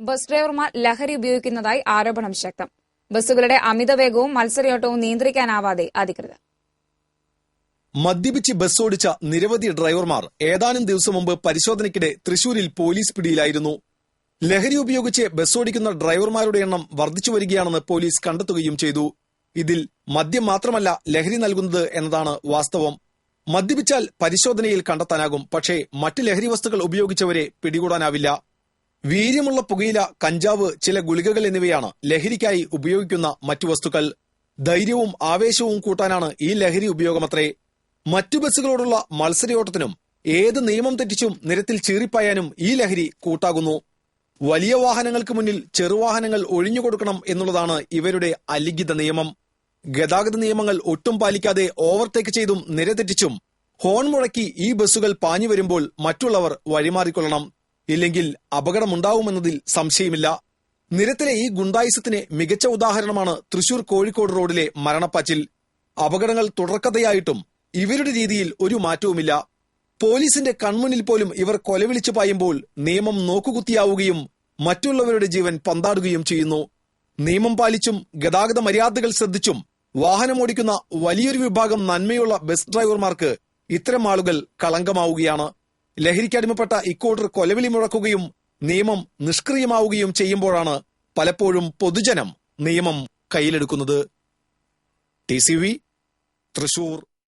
Bus ഡ്രൈവർമാർ ലഹരി ഉപയോഗിക്കുന്നതായി ആരോപണം ശക്തം. ബസ്സുകളുടെ അമിതവേഗവും മത്സരയോട്ടവും നിയന്ത്രിക്കാനാവാതെ അധികൃതർ. മദ്യപിച്ച് ബസ് ഓടിച്ച നിരവധി ഡ്രൈവർമാർ ഏതാനും ദിവസം മുമ്പ് പരിശോധനയ്ക്കിടെ തൃശൂരിൽ പോലീസ് പിടിയിലായിരുന്നു. ലഹരി ഉപയോഗിച്ച് ബസ് ഓടിക്കുന്ന ഡ്രൈവർമാരുടെ എണ്ണം വർദ്ധിച്ചു വരികയാണെന്ന് പോലീസ് കണ്ടെത്തുകയും ചെയ്തു. ഇതിൽ മദ്യം മാത്രമല്ല ലഹരി നൽകുന്നത് എന്നതാണ് വാസ്തവം. മദ്യപിച്ചാൽ പരിശോധനയിൽ കണ്ടെത്താനാകും പക്ഷേ മറ്റ് ലഹരി വസ്തുക്കൾ ഉപയോഗിച്ചവരെ പിടികൂടാനാവില്ല. വീര്യമുള്ള പുകയില കഞ്ചാവ് ചില ഗുളികകൾ എന്നിവയാണ് ലഹരിക്കായി ഉപയോഗിക്കുന്ന മറ്റു വസ്തുക്കൾ. ധൈര്യവും ആവേശവും കൂട്ടാനാണ് ഈ ലഹരി ഉപയോഗമത്രേ. മറ്റു ബസ്സുകളോടുള്ള മത്സരയോട്ടത്തിനും ഏത് നിയമം തെറ്റിച്ചും നിരത്തിൽ ചീറിപ്പായാനും ഈ ലഹരി കൂട്ടാകുന്നു. വലിയ വാഹനങ്ങൾക്ക് മുന്നിൽ ചെറുവാഹനങ്ങൾ ഒഴിഞ്ഞുകൊടുക്കണം എന്നുള്ളതാണ് ഇവരുടെ അലിഖിത നിയമം. ഗതാഗത നിയമങ്ങൾ ഒട്ടും പാലിക്കാതെ ഓവർടേക്ക് ചെയ്തും നിരതെറ്റിച്ചും ഹോൺ മുഴക്കി ഈ ബസ്സുകൾ പാഞ്ഞു വരുമ്പോൾ മറ്റുള്ളവർ വഴിമാറിക്കൊള്ളണം. ഇല്ലെങ്കിൽ അപകടമുണ്ടാവുമെന്നതിൽ സംശയമില്ല. നിരത്തിലെ ഈ ഗുണ്ടായുസത്തിന് മികച്ച ഉദാഹരണമാണ് തൃശൂർ കോഴിക്കോട് റോഡിലെ മരണപ്പാച്ചിൽ. അപകടങ്ങൾ തുടർക്കഥയായിട്ടും ഇവരുടെ രീതിയിൽ ഒരു മാറ്റവുമില്ല. പോലീസിന്റെ കൺമുന്നിൽ പോലും ഇവർ കൊലവിളിച്ചു പായുമ്പോൾ നിയമം നോക്കുകുത്തിയാവുകയും മറ്റുള്ളവരുടെ ജീവൻ പന്താടുകയും ചെയ്യുന്നു. നിയമം പാലിച്ചും ഗതാഗത മര്യാദകൾ ശ്രദ്ധിച്ചും വാഹനമോടിക്കുന്ന വലിയൊരു വിഭാഗം നന്മയുള്ള ബസ് ഡ്രൈവർമാർക്ക് ഇത്തരം ആളുകൾ കളങ്കമാവുകയാണ്. ലഹരിക്കടിമപ്പെട്ട ഇക്കൂട്ടർ കൊലവിളി മുഴക്കുകയും നിയമം നിഷ്ക്രിയമാവുകയും ചെയ്യുമ്പോഴാണ് പലപ്പോഴും പൊതുജനം നിയമം കയ്യിലെടുക്കുന്നത്. T C V Thrissur.